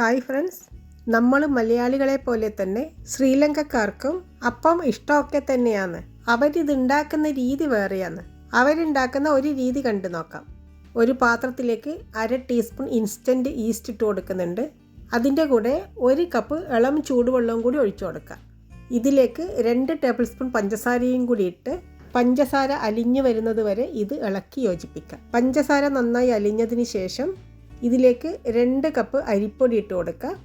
Hi friends. നമ്മൾ മലയാളികളെ പോലെ തന്നെ ശ്രീലങ്കക്കാർക്കും അപ്പം ഇഷ്ടമൊക്കെ തന്നെയാണ്. അവരിത് ഉണ്ടാക്കുന്ന രീതി വേറെയാണ്. അവരുണ്ടാക്കുന്ന ഒരു രീതി കണ്ടു നോക്കാം. ഒരു പാത്രത്തിലേക്ക് അര ടീസ്പൂൺ ഇൻസ്റ്റന്റ് ഈസ്റ്റ് ഇട്ട് കൊടുക്കുന്നുണ്ട്. അതിന്റെ കൂടെ ഒരു കപ്പ് ഇളം ചൂടുവെള്ളവും കൂടി ഒഴിച്ചു കൊടുക്കാം ഇതിലേക്ക് രണ്ട് ടേബിൾ സ്പൂൺ പഞ്ചസാരയും കൂടി ഇട്ട് പഞ്ചസാര അലിഞ്ഞു വരുന്നത് വരെ ഇത് ഇളക്കി യോജിപ്പിക്കാം പഞ്ചസാര നന്നായി അലിഞ്ഞതിന് ശേഷം ഇതിലേക്ക് രണ്ട് കപ്പ് അരിപ്പൊടി ഇട്ട് കൊടുക്കുക.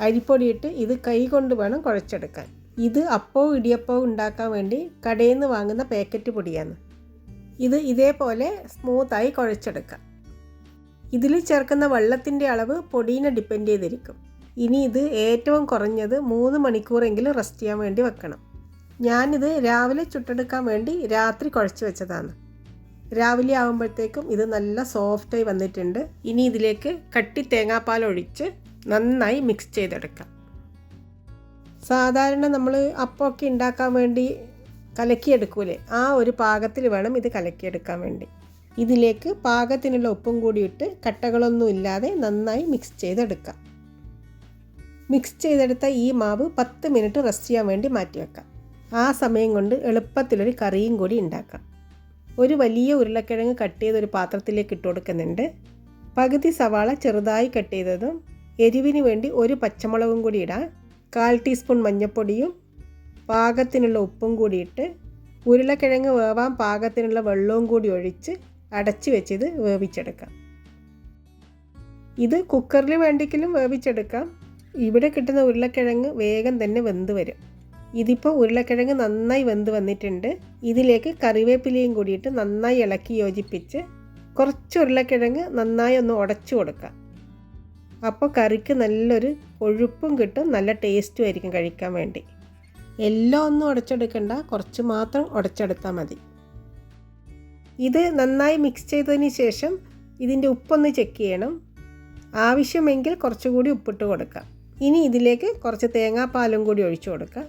അരിപ്പൊടി ഇട്ട് ഇത് കൈ കൊണ്ട് വേണം കുഴച്ചെടുക്കാൻ. ഇത് അപ്പവും ഇടിയപ്പവും ഉണ്ടാക്കാൻ വേണ്ടി കടയിൽ നിന്ന് വാങ്ങുന്ന പാക്കറ്റ് പൊടിയാണ്. ഇത് ഇതേപോലെ സ്മൂത്തായി കുഴച്ചെടുക്കാം ഇതിൽ ചേർക്കുന്ന വെള്ളത്തിന്റെ അളവ് പൊടീനെ ഡിപ്പെൻഡ് ചെയ്തിരിക്കും. ഇനി ഇത് ഏറ്റവും കുറഞ്ഞത് മൂന്ന് മണിക്കൂറെങ്കിലും റെസ്റ്റ് ചെയ്യാൻ വേണ്ടി വെക്കണം. ഞാനിത് രാവിലെ ചുട്ടെടുക്കാൻ വേണ്ടി രാത്രി കുഴച്ച് വെച്ചതാണ്. രാവിലെ ആകുമ്പോഴത്തേക്കും ഇത് നല്ല സോഫ്റ്റായി വന്നിട്ടുണ്ട്. ഇനി ഇതിലേക്ക് കട്ടി തേങ്ങാപ്പാൽ ഒഴിച്ച് നന്നായി മിക്സ് ചെയ്തെടുക്കാം. സാധാരണ നമ്മൾ അപ്പമൊക്കെ ഉണ്ടാക്കാൻ വേണ്ടി കലക്കിയെടുക്കൂലേ? ആ ഒരു പാകത്തിൽ വേണം ഇത് കലക്കിയെടുക്കാൻ വേണ്ടി. ഇതിലേക്ക് പാകത്തിനുള്ള ഉപ്പും കൂടി ഇട്ട് കട്ടകളൊന്നും ഇല്ലാതെ നന്നായി മിക്സ് ചെയ്തെടുക്കാം. മിക്സ് ചെയ്തെടുത്ത ഈ മാവ് പത്ത് മിനിറ്റ് റെസ്റ്റ് ചെയ്യാൻ വേണ്ടി മാറ്റി വെക്കാം ആ സമയം കൊണ്ട് എളുപ്പത്തിലൊരു കറിയും കൂടി ഉണ്ടാക്കാം ഒരു വലിയ ഉരുളക്കിഴങ്ങ് കട്ട് ചെയ്ത് ഒരു പാത്രത്തിലേക്ക് ഇട്ട് കൊടുക്കുന്നുണ്ട്. പകുതി സവാള ചെറുതായി കട്ട് ചെയ്തതും എരിവിന് വേണ്ടി ഒരു പച്ചമുളകും കൂടി ഇടാം. കാൽ ടീസ്പൂൺ മഞ്ഞൾപ്പൊടിയും പാകത്തിനുള്ള ഉപ്പും കൂടി ഇട്ട് ഉരുളക്കിഴങ്ങ് വേവാൻ പാകത്തിനുള്ള വെള്ളവും കൂടി ഒഴിച്ച് അടച്ചു വെച്ചിത് വേവിച്ചെടുക്കാം. ഇത് കുക്കറിൽ വേണ്ടിക്കലും വേവിച്ചെടുക്കാം. ഇവിടെ കിട്ടുന്ന ഉരുളക്കിഴങ്ങ് വേഗം തന്നെ വെന്ത് വരും. ഇതിപ്പോൾ ഉരുളക്കിഴങ്ങ് നന്നായി വെന്ത് വന്നിട്ടുണ്ട്. ഇതിലേക്ക് കറിവേപ്പിലയും കൂടിയിട്ട് നന്നായി ഇളക്കി യോജിപ്പിച്ച് കുറച്ച് ഉരുളക്കിഴങ്ങ് നന്നായി ഒന്ന് ഉടച്ചു കൊടുക്കാം. അപ്പോൾ കറിക്ക് നല്ലൊരു കൊഴുപ്പും കിട്ടും നല്ല ടേസ്റ്റും ആയിരിക്കും കഴിക്കാൻ വേണ്ടി. എല്ലാം ഒന്നും ഉടച്ചെടുക്കണ്ട കുറച്ച് മാത്രം ഉടച്ചെടുത്താൽ മതി. ഇത് നന്നായി മിക്സ് ചെയ്തതിന് ശേഷം ഇതിന്റെ ഉപ്പൊന്ന് ചെക്ക് ചെയ്യണം. ആവശ്യമെങ്കിൽ കുറച്ചുകൂടി ഉപ്പിട്ട് കൊടുക്കാം. ഇനി ഇതിലേക്ക് കുറച്ച് തേങ്ങാപ്പാലും കൂടി ഒഴിച്ചു കൊടുക്കാം.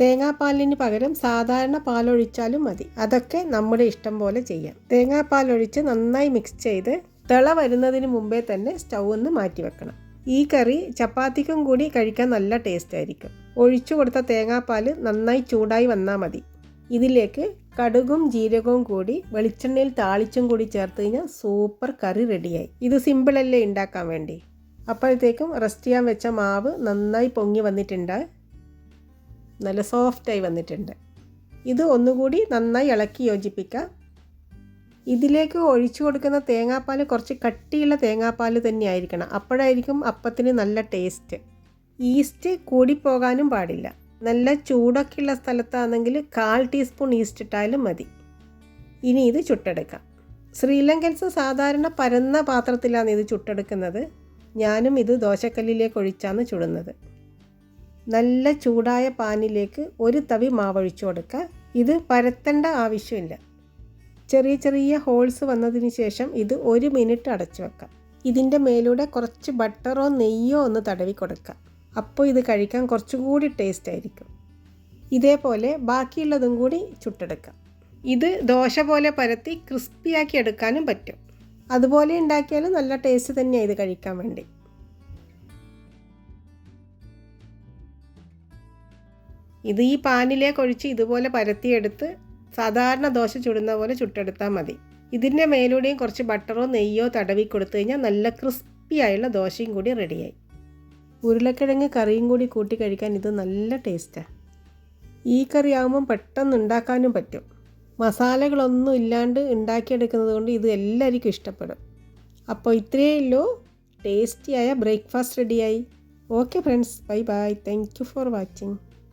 തേങ്ങാപ്പാലിന് പകരം സാധാരണ പാലൊഴിച്ചാലും മതി. അതൊക്കെ നമ്മുടെ ഇഷ്ടം പോലെ ചെയ്യാം. തേങ്ങാപ്പാലൊഴിച്ച് നന്നായി മിക്സ് ചെയ്ത് തിള വരുന്നതിന് മുമ്പേ തന്നെ സ്റ്റൗ ഒന്ന് മാറ്റി വെക്കണം. ഈ കറി ചപ്പാത്തിക്കും കൂടി കഴിക്കാൻ നല്ല ടേസ്റ്റ് ആയിരിക്കും. ഒഴിച്ചു കൊടുത്ത തേങ്ങാപ്പാൽ നന്നായി ചൂടായി വന്നാൽ മതി. ഇതിലേക്ക് കടുകും ജീരകവും കൂടി വെളിച്ചെണ്ണയിൽ താളിച്ചും കൂടി ചേർത്ത് കഴിഞ്ഞാൽ സൂപ്പർ കറി റെഡിയായി. ഇത് സിമ്പിളല്ലേ ഉണ്ടാക്കാൻ വേണ്ടി? അപ്പോഴത്തേക്കും റെസ്റ്റ് ചെയ്യാൻ വെച്ച മാവ് നന്നായി പൊങ്ങി വന്നിട്ടുണ്ട്. നല്ല സോഫ്റ്റായി വന്നിട്ടുണ്ട്. ഇത് ഒന്നുകൂടി നന്നായി ഇളക്കി യോജിപ്പിക്കാം ഇതിലേക്ക് ഒഴിച്ചു കൊടുക്കുന്ന തേങ്ങാപ്പാൽ കുറച്ച് കട്ടിയുള്ള തേങ്ങാപ്പാൽ തന്നെയായിരിക്കണം. അപ്പോഴായിരിക്കും അപ്പത്തിന് നല്ല ടേസ്റ്റ് ഈസ്റ്റ് കൂടിപ്പോകാനും പാടില്ല. നല്ല ചൂടൊക്കെയുള്ള സ്ഥലത്താണെങ്കിൽ കാൽ ടീസ്പൂൺ ഈസ്റ്റ് ഇട്ടാലും മതി. ഇനി ഇത് ചുട്ടെടുക്കാം. ശ്രീലങ്കൻസ് സാധാരണ പരന്ന പാത്രത്തിലാണ് ഇത് ചുട്ടെടുക്കുന്നത്. ഞാനും ഇത് ദോശക്കല്ലിലേക്ക് ഒഴിച്ചാണ് ചുടുന്നത്. നല്ല ചൂടായ പാനിലേക്ക് ഒരു തവി മാവൊഴിച്ചു കൊടുക്കുക. ഇത് പരത്തേണ്ട ആവശ്യമില്ല. ചെറിയ ചെറിയ ഹോൾസ് വന്നതിന് ശേഷം ഇത് ഒരു മിനിറ്റ് അടച്ചു വെക്കാം ഇതിന്റെ മേലൂടെ കുറച്ച് ബട്ടറോ നെയ്യോ ഒന്ന് തടവി കൊടുക്കുക. അപ്പോൾ ഇത് കഴിക്കാൻ കുറച്ചുകൂടി ടേസ്റ്റ് ആയിരിക്കും. ഇതേപോലെ ബാക്കിയുള്ളതും കൂടി ചുട്ടെടുക്കാം ഇത് ദോശ പോലെ പരത്തി ക്രിസ്പിയാക്കി എടുക്കാനും പറ്റും. അതുപോലെ ഉണ്ടാക്കിയാലും നല്ല ടേസ്റ്റ് തന്നെയാണ് ഇത് കഴിക്കാൻ വേണ്ടി. ഇത് ഈ പാനിലേക്ക് ഒഴിച്ച് ഇതുപോലെ പരത്തിയെടുത്ത് സാധാരണ ദോശ ചുടുന്ന പോലെ ചുട്ടെടുത്താൽ മതി. ഇതിന്റെ മേലൂടെയും കുറച്ച് ബട്ടറോ നെയ്യോ തടവി കൊടുത്തു കഴിഞ്ഞാൽ നല്ല ക്രിസ്പി ആയുള്ള ദോശയും കൂടി റെഡിയായി. ഉരുളക്കിഴങ്ങ് കറിയും കൂടി കൂട്ടി കഴിക്കാൻ ഇത് നല്ല ടേസ്റ്റാണ് ഈ കറി ആകുമ്പം പെട്ടെന്ന് ഉണ്ടാക്കാനും പറ്റും. മസാലകളൊന്നും ഇല്ലാണ്ട് ഉണ്ടാക്കിയെടുക്കുന്നത് കൊണ്ട് ഇത് എല്ലാവർക്കും ഇഷ്ടപ്പെടും. അപ്പോൾ ഇത്രയേ ഉള്ളൂ. ടേസ്റ്റിയായ ബ്രേക്ക്ഫാസ്റ്റ് റെഡിയായി. Okay friends. Bye bye. Thank you for watching.